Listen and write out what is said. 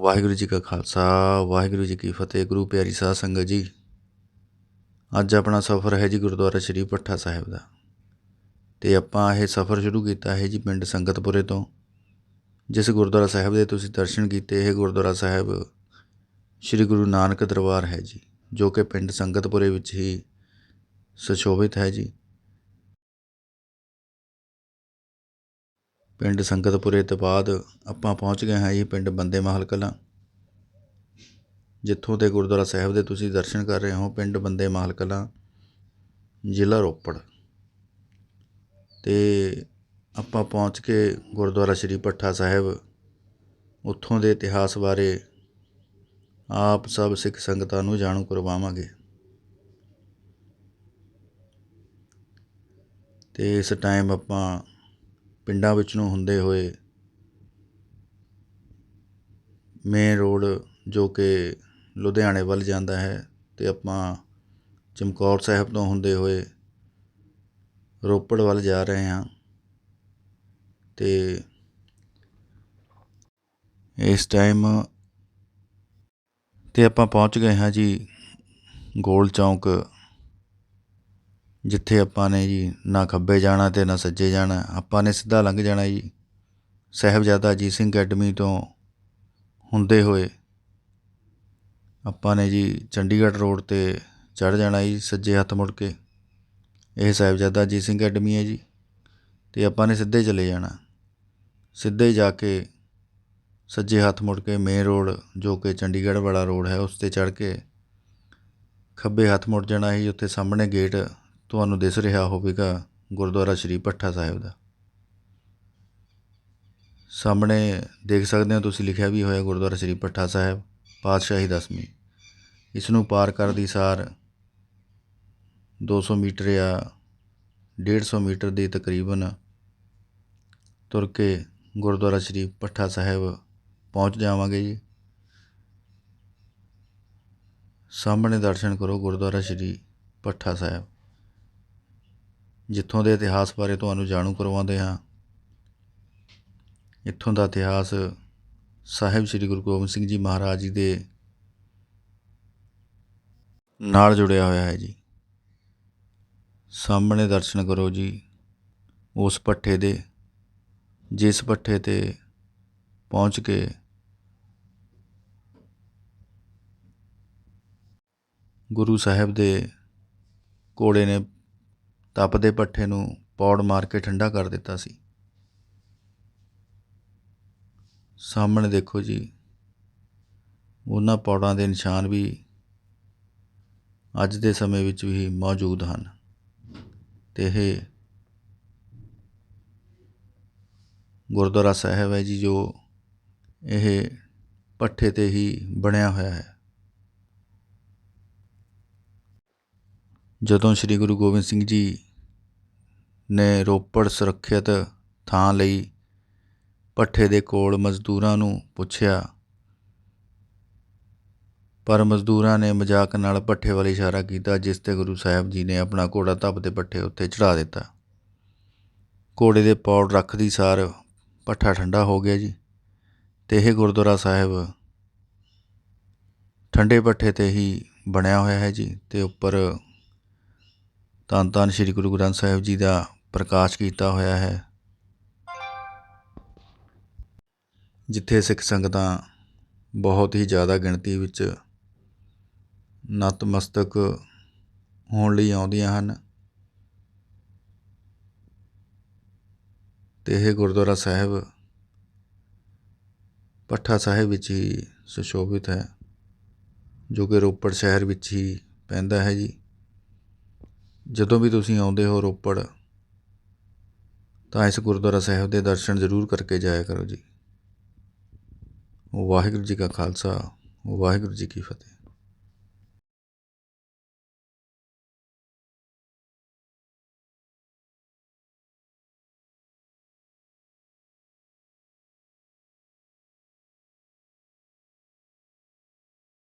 ਵਾਹਿਗੁਰੂ ਜੀ ਕਾ ਖਾਲਸਾ, ਵਾਹਿਗੁਰੂ ਜੀ ਕੀ ਫਤਿਹ, ਗੁਰੂ ਪਿਆਰੀ ਸਾਧ ਸੰਗਤ ਜੀ। ਅੱਜ ਆਪਣਾ ਸਫ਼ਰ ਹੈ ਜੀ ਗੁਰਦੁਆਰਾ ਸ਼੍ਰੀ ਭੱਠਾ ਸਾਹਿਬ ਦਾ। ਤੇ ਆਪਾਂ ਇਹ ਸਫ਼ਰ ਸ਼ੁਰੂ ਕੀਤਾ ਹੈ ਜੀ ਪਿੰਡ ਸੰਗਤਪੁਰੇ ਤੋਂ, ਜਿਸ ਗੁਰਦੁਆਰਾ ਸਾਹਿਬ ਦੇ ਤੁਸੀਂ ਦਰਸ਼ਨ ਕੀਤੇ, ਇਹ ਗੁਰਦੁਆਰਾ ਸਾਹਿਬ ਸ਼੍ਰੀ ਗੁਰੂ ਨਾਨਕ ਦਰਬਾਰ ਹੈ ਜੀ, ਜੋ ਕਿ ਪਿੰਡ ਸੰਗਤਪੁਰੇ ਵਿੱਚ ਹੀ ਸੁਸ਼ੋਭਿਤ ਹੈ ਜੀ। ਪਿੰਡ ਸੰਗਤਪੁਰੇ ਤੋਂ ਬਾਅਦ ਆਪਾਂ ਪਹੁੰਚ ਗਏ ਹਾਂ ਜੀ ਪਿੰਡ ਬੰਦੇ ਮਹਲ ਕਲਾਂ। ਜਿੱਥੋਂ ਦੇ ਗੁਰਦੁਆਰਾ ਸਾਹਿਬ ਦੇ ਤੁਸੀਂ ਦਰਸ਼ਨ ਕਰ ਰਹੇ ਹੋ, ਪਿੰਡ ਬੰਦੇ ਮਹਲ ਕਲਾਂ, ਜ਼ਿਲ੍ਹਾ ਰੋਪੜ। ਤੇ ਆਪਾਂ ਪਹੁੰਚ ਕੇ ਗੁਰਦੁਆਰਾ ਸ਼੍ਰੀ ਭੱਠਾ ਸਾਹਿਬ, ਉੱਥੋਂ ਦੇ ਇਤਿਹਾਸ ਬਾਰੇ ਆਪ ਸਭ ਸਿੱਖ ਸੰਗਤਾਂ ਨੂੰ ਜਾਣੂ ਕਰਵਾਵਾਂਗੇ। ਤੇ ਇਸ ਟਾਈਮ ਆਪਾਂ ਪਿੰਡਾਂ ਵਿੱਚ ਨੂੰ ਹੁੰਦੇ ਹੋਏ ਮੇਨ ਰੋਡ ਜੋ ਕਿ ਲੁਧਿਆਣੇ ਵੱਲ ਜਾਂਦਾ ਹੈ ਅਤੇ ਆਪਾਂ ਚਮਕੌਰ ਸਾਹਿਬ ਤੋਂ ਹੁੰਦੇ ਹੋਏ ਰੋਪੜ ਵੱਲ ਜਾ ਰਹੇ ਹਾਂ ਅਤੇ ਇਸ ਟਾਈਮ ਤੇ ਆਪਾਂ ਪਹੁੰਚ ਗਏ ਹਾਂ ਜੀ ਗੋਲ ਚੌਂਕ ਜਿੱਥੇ ਆਪਾਂ ਨੇ ਜੀ ਨਾ ਖੱਬੇ ਜਾਣਾ ਅਤੇ ਨਾ ਸੱਜੇ ਜਾਣਾ, ਆਪਾਂ ਨੇ ਸਿੱਧਾ ਲੰਘ ਜਾਣਾ ਜੀ। ਸਾਹਿਬਜ਼ਾਦਾ ਅਜੀਤ ਸਿੰਘ ਅਕੈਡਮੀ ਤੋਂ ਹੁੰਦੇ ਹੋਏ ਆਪਾਂ ਨੇ ਜੀ ਚੰਡੀਗੜ੍ਹ ਰੋਡ ਤੇ ਚੜ੍ਹ ਜਾਣਾ ਜੀ ਸੱਜੇ ਹੱਥ ਮੁੜ ਕੇ। ਇਹ ਸਾਹਿਬਜ਼ਾਦਾ ਅਜੀਤ ਸਿੰਘ ਅਕੈਡਮੀ ਹੈ ਜੀ ਅਤੇ ਆਪਾਂ ਨੇ ਸਿੱਧੇ ਚਲੇ ਜਾਣਾ। ਸਿੱਧੇ ਜਾ ਕੇ ਸੱਜੇ ਹੱਥ ਮੁੜ ਕੇ ਮੇਨ ਰੋਡ ਜੋ ਕਿ ਚੰਡੀਗੜ੍ਹ ਵਾਲਾ ਰੋਡ ਹੈ ਉਸ ਤੇ ਚੜ੍ਹ ਕੇ ਖੱਬੇ ਹੱਥ ਮੁੜ ਜਾਣਾ ਹੀ ਉੱਥੇ ਸਾਹਮਣੇ ਗੇਟ ਤੁਹਾਨੂੰ ਦਿਸ ਰਿਹਾ ਹੋਵੇਗਾ ਗੁਰਦੁਆਰਾ ਸ਼੍ਰੀ ਭੱਠਾ ਸਾਹਿਬ ਦਾ। ਸਾਹਮਣੇ ਦੇਖ ਸਕਦੇ ਹੋ ਤੁਸੀਂ ਲਿਖਿਆ ਵੀ ਹੋਇਆ ਗੁਰਦੁਆਰਾ ਸ਼੍ਰੀ ਭੱਠਾ ਸਾਹਿਬ, ਪਾਤਸ਼ਾਹੀ ਦਸਵੀਂ। ਇਸ ਨੂੰ ਪਾਰ ਕਰਦੀ ਸਾਰ 200 ਮੀਟਰ ਜਾਂ 150 ਮੀਟਰ ਦੀ ਤਕਰੀਬਨ ਤੁਰ ਕੇ ਗੁਰਦੁਆਰਾ ਸ਼੍ਰੀ ਭੱਠਾ ਸਾਹਿਬ ਪਹੁੰਚ ਜਾਵਾਂਗੇ ਜੀ। ਸਾਹਮਣੇ ਦਰਸ਼ਨ ਕਰੋ ਗੁਰਦੁਆਰਾ ਸ਼੍ਰੀ ਭੱਠਾ ਸਾਹਿਬ। ਜਿੱਥੋਂ ਦੇ ਇਤਿਹਾਸ ਬਾਰੇ ਤੁਹਾਨੂੰ ਜਾਣੂ ਕਰਵਾਉਂਦੇ ਹਾਂ। ਇੱਥੋਂ ਦਾ ਇਤਿਹਾਸ ਸਾਹਿਬ ਸ੍ਰੀ ਗੁਰੂ ਗੋਬਿੰਦ ਸਿੰਘ ਜੀ ਮਹਾਰਾਜ ਜੀ ਦੇ ਨਾਲ ਜੁੜਿਆ ਹੋਇਆ ਹੈ ਜੀ। ਸਾਹਮਣੇ ਦਰਸ਼ਨ ਕਰੋ ਜੀ ਉਸ ਪੱਠੇ ਦੇ, ਜਿਸ ਪੱਠੇ ਤੇ ਪਹੁੰਚ ਕੇ ਗੁਰੂ ਸਾਹਿਬ ਦੇ ਘੋੜੇ ਨੇ ਤਪਦੇ ਪੱਠੇ ਨੂੰ ਪੌੜ ਮਾਰ ਕੇ ਠੰਡਾ ਕਰ ਦਿੱਤਾ ਸੀ। ਸਾਹਮਣੇ ਦੇਖੋ ਜੀ, ਉਹਨਾਂ ਪੌੜਾਂ ਦੇ ਨਿਸ਼ਾਨ ਵੀ ਅੱਜ ਦੇ ਸਮੇਂ ਵਿੱਚ ਵੀ ਮੌਜੂਦ ਹਨ ਤੇ ਇਹ ਗੁਰਦੁਆਰਾ ਸਾਹਿਬ ਹੈ ਜੀ, ਜੋ ਇਹ ਪੱਠੇ ਤੇ ਹੀ ਬਣਿਆ ਹੋਇਆ ਹੈ। ਜਦੋਂ ਸ੍ਰੀ ਗੁਰੂ ਗੋਬਿੰਦ ਸਿੰਘ ਜੀ ਨੇ ਰੋਪੜ ਸੁਰੱਖਿਅਤ ਥਾਂ ਲਈ ਭੱਠੇ ਦੇ ਕੋਲ ਮਜ਼ਦੂਰਾਂ ਨੂੰ ਪੁੱਛਿਆ, ਪਰ ਮਜ਼ਦੂਰਾਂ ਨੇ ਮਜ਼ਾਕ ਨਾਲ ਭੱਠੇ ਵੱਲ ਇਸ਼ਾਰਾ ਕੀਤਾ, ਜਿਸ ਤੇ ਗੁਰੂ ਸਾਹਿਬ ਜੀ ਨੇ ਆਪਣਾ ਘੋੜਾ ਧੱਬ ਦੇ ਭੱਠੇ ਉੱਤੇ ਚੜਾ ਦਿੱਤਾ। ਘੋੜੇ ਦੇ ਪੌੜ ਰੱਖਦੀ ਸਾਰ ਭੱਠਾ ਠੰਡਾ ਹੋ ਗਿਆ ਜੀ, ਤੇ ਇਹ ਗੁਰਦੁਆਰਾ ਸਾਹਿਬ ਠੰਡੇ ਭੱਠੇ ਤੇ ਹੀ ਬਣਿਆ ਹੋਇਆ ਹੈ ਜੀ, ਤੇ ਉੱਪਰ ਧੰਨ ਧੰਨ ਸ੍ਰੀ ਗੁਰੂ ਗ੍ਰੰਥ ਸਾਹਿਬ ਜੀ ਦਾ ਪ੍ਰਕਾਸ਼ ਕੀਤਾ ਹੋਇਆ ਹੈ। ਜਿੱਥੇ ਸਿੱਖ ਸੰਗਤਾਂ ਬਹੁਤ ਹੀ ਜ਼ਿਆਦਾ ਗਿਣਤੀ ਵਿੱਚ ਨਤਮਸਤਕ ਹੋਣ ਲਈ ਆਉਂਦੀਆਂ ਹਨ ਤੇ ਇਹ ਗੁਰਦੁਆਰਾ ਸਾਹਿਬ ਪੱਠਾ ਸਾਹਿਬ ਵਿੱਚ ਹੀ ਸੁਸ਼ੋਭਿਤ ਹੈ, ਜੋ ਕਿ ਰੋਪੜ ਸ਼ਹਿਰ ਵਿੱਚ ਹੀ ਪੈਂਦਾ ਹੈ ਜੀ। ਜਦੋਂ ਵੀ ਤੁਸੀਂ ਆਉਂਦੇ ਹੋ ਰੋਪੜ, ਤਾਂ ਇਸ ਗੁਰਦੁਆਰਾ ਸਾਹਿਬ ਦੇ ਦਰਸ਼ਨ ਜ਼ਰੂਰ ਕਰਕੇ ਜਾਇਆ ਕਰੋ ਜੀ। ਵਾਹਿਗੁਰੂ ਜੀ ਕਾ ਖਾਲਸਾ, ਵਾਹਿਗੁਰੂ ਜੀ ਕੀ ਫਤਿਹ।